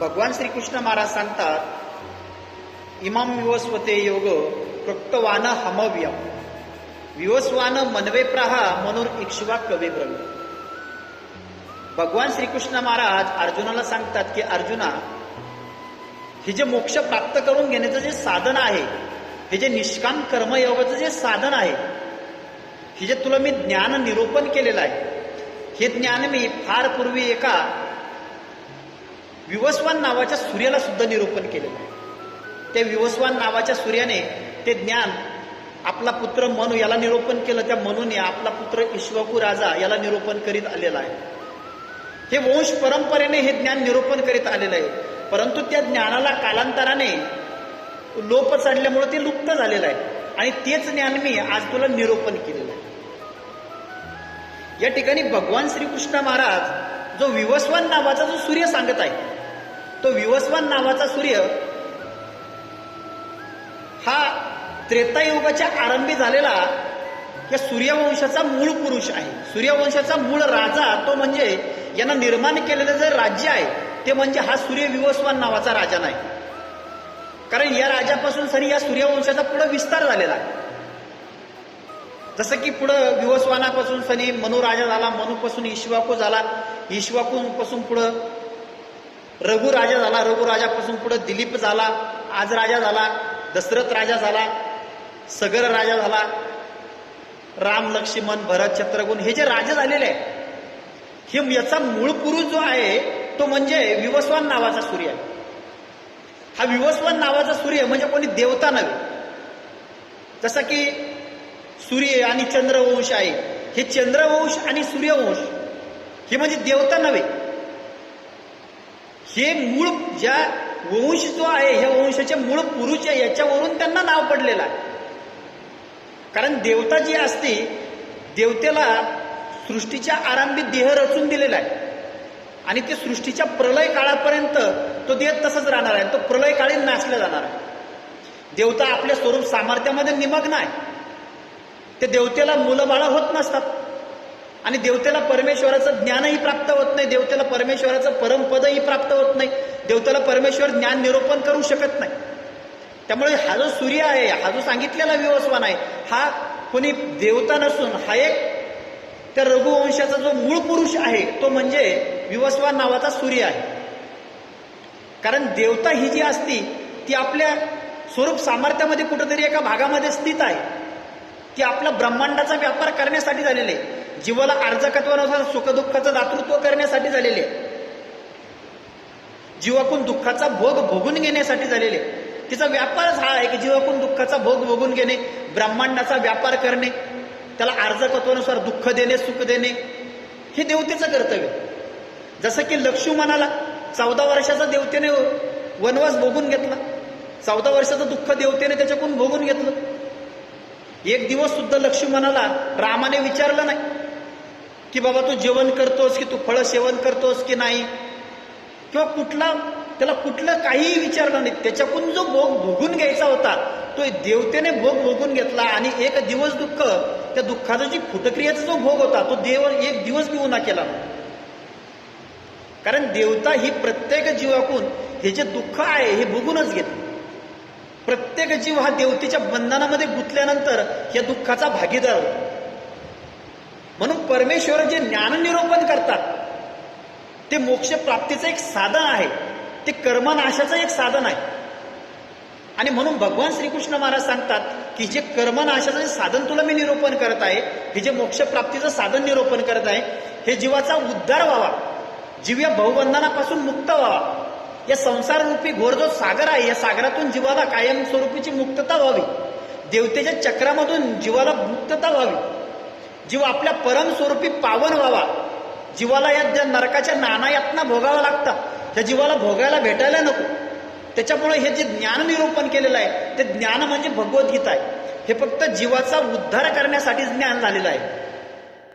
भगवान श्रीकृष्ण महाराज सांगतात इमाम विवस्वते योग प्रक्तवान हमव्यम। विवस्वान मनवे प्रहा म्हणून इक्ष्वा कवी ब्रवी भगवान श्रीकृष्ण महाराज अर्जुनाला सांगतात की अर्जुना हे जे मोक्ष प्राप्त करून घेण्याचं जे साधन आहे हे जे निष्काम कर्मयोगाचं जे साधन आहे हे जे तुला मी ज्ञान निरूपण केलेलं आहे हे ज्ञान मी फार पूर्वी एका विवस्वान नावाच्या सूर्याला सुद्धा निरूपण केलेलं आहे. त्या विवस्वान नावाच्या सूर्याने ते ज्ञान आपला पुत्र मनू याला निरूपण केलं त्या मनूने आपला पुत्र ईश्वकू राजा याला निरूपण करीत आलेला आहे. हे वंश परंपरेने हे ज्ञान निरूपण करीत आलेलं आहे. परंतु त्या ज्ञानाला कालांतराने लोप चढल्यामुळे ते लुप्त झालेलं आहे. आणि तेच ज्ञान मी आज तुला निरूपण केलेलं आहे. या ठिकाणी भगवान श्रीकृष्ण महाराज जो विवस्वान नावाचा जो सूर्य सांगत आहे तो विवस्वान नावाचा सूर्य हा त्रेतायुगाच्या आरंभी झालेला या सूर्यवंशाचा मूळ पुरुष आहे. सूर्यवंशाचा मूळ राजा तो म्हणजे यांना निर्माण केलेलं जे राज्य आहे ते म्हणजे हा सूर्य विवस्वान नावाचा राजा नाही. कारण या राजापासून सरी या सूर्यवंशाचा पुढे विस्तार झालेला आहे. जसं की पुढं विवस्वानापासून सनी मनुराजा झाला मनुपासून इश्वाकू झाला इश्वाकूपासून पुढं रघु राजा झाला रघुराजापासून पुढं दिलीप झाला आज राजा झाला दशरथ राजा झाला सगर राजा झाला राम लक्ष्मण भरत छत्रगुण हे जे राजा झालेले आहे हे याचा मूळ पुरुष जो आहे तो म्हणजे विवस्वान नावाचा सूर्य आहे. हा विवस्वान नावाचा सूर्य म्हणजे कोणी देवता नव्हे. जसं की सूर्य आणि चंद्रवंश आहे. हे चंद्रवंश आणि सूर्यवंश हे म्हणजे देवता नव्हे. हे मूळ ज्या वंश जो आहे ह्या वंशाचे मूळ पुरुष आहे याच्यावरून त्यांना नाव पडलेलं आहे. कारण देवता जी असते देवतेला सृष्टीच्या आरंभी देह रचून दिलेला आहे. आणि ते सृष्टीच्या प्रलय काळापर्यंत तो देह तसंच राहणार आहे. तो प्रलय काळी नाचला जाणार आहे. देवता आपल्या स्वरूप सामर्थ्यामध्ये निमग्न आहे. ते देवतेला मुलं बाळं होत नसतात. आणि देवतेला परमेश्वराचं ज्ञानही प्राप्त होत नाही देवतेला परमेश्वराचं परमपदही प्राप्त होत नाही देवतेला परमेश्वर ज्ञान निरूपण करू शकत नाही. त्यामुळे हा जो सूर्य आहे हा जो सांगितलेला विवस्वान आहे हा कोणी देवता नसून हा एक त्या रघुवंशाचा जो मूळ पुरुष आहे तो म्हणजे विवस्वान नावाचा सूर्य आहे. कारण देवता ही जी असती ती आपल्या स्वरूप सामर्थ्यामध्ये कुठेतरी एका भागामध्ये स्थित आहे. ती आपला ब्रह्मांडाचा व्यापार करण्यासाठी झालेली आहे. जीवाला अर्जकत्वानुसार सुखदुःखाचं दातृत्व करण्यासाठी झालेले. जीवाकून दुःखाचा भोग भोगून घेण्यासाठी झालेले. तिचा व्यापारच हा आहे की जीवाकून दुःखाचा भोग भोगून घेणे ब्रह्मांडाचा व्यापार करणे त्याला अर्जकत्वानुसार दुःख देणे सुख देणे हे देवतेचं कर्तव्य. जसं की लक्ष्मी म्हणाला चौदा वर्षाचा देवतेने वनवास भोगून घेतला. चौदा वर्षाचं दुःख देवतेने त्याच्याकडून भोगून घेतलं. एक दिवस सुद्धा म्हणाला रामाने विचारलं नाही. की बाबा तू जेवण करतोस की तू फळं सेवन करतोस की नाही? किंवा कुठला त्याला कुठलं काहीही विचारलं नाही. त्याच्याकडून जो भोग भोगून घ्यायचा होता तो देवतेने भोग भोगून घेतला आणि एक दिवस दुःख त्या दुःखाचा जी फुटक्रियाचा जो भोग होता तो देव एक दिवस बी उन्हा केला कारण देवता ही प्रत्येक जीवाकून हे जे दुःख आहे हे भोगूनच घेते प्रत्येक जीव हा देवतेच्या बंधनामध्ये गुंतल्यानंतर या दुःखाचा भागीदार होतो. म्हणून परमेश्वर जे ज्ञाननिरूपण करतात ते मोक्ष प्राप्तीचं एक साधन आहे. ते कर्मनाशाचं एक साधन आहे. आणि म्हणून भगवान श्रीकृष्ण महाराज सांगतात की जे कर्मनाशाचं जे साधन तुला मी निरूपण करत आहे हे जे मोक्षप्राप्तीचं साधन निरूपण करत आहे हे जीवाचा उद्धार व्हावा. जीव या बहुबंधनापासून मुक्त व्हावा. या संसाररूपी घोर जो सागर आहे या सागरातून जीवाला कायमस्वरूपीची मुक्तता व्हावी. देवतेच्या चक्रामधून जीवाला मुक्तता व्हावी. जीव आपल्या परमस्वरूपी पावन व्हावा. जीवाला या ज्या नरकाच्या नानायातना भोगावं भोगावा लागतात त्या जीवाला भोगायला भेटायला नको. त्याच्यामुळे हे जे ज्ञान निरूपण केलेलं आहे ते ज्ञान म्हणजे भगवद्गीता आहे. हे फक्त जीवाचा उद्धार करण्यासाठी ज्ञान झालेलं आहे.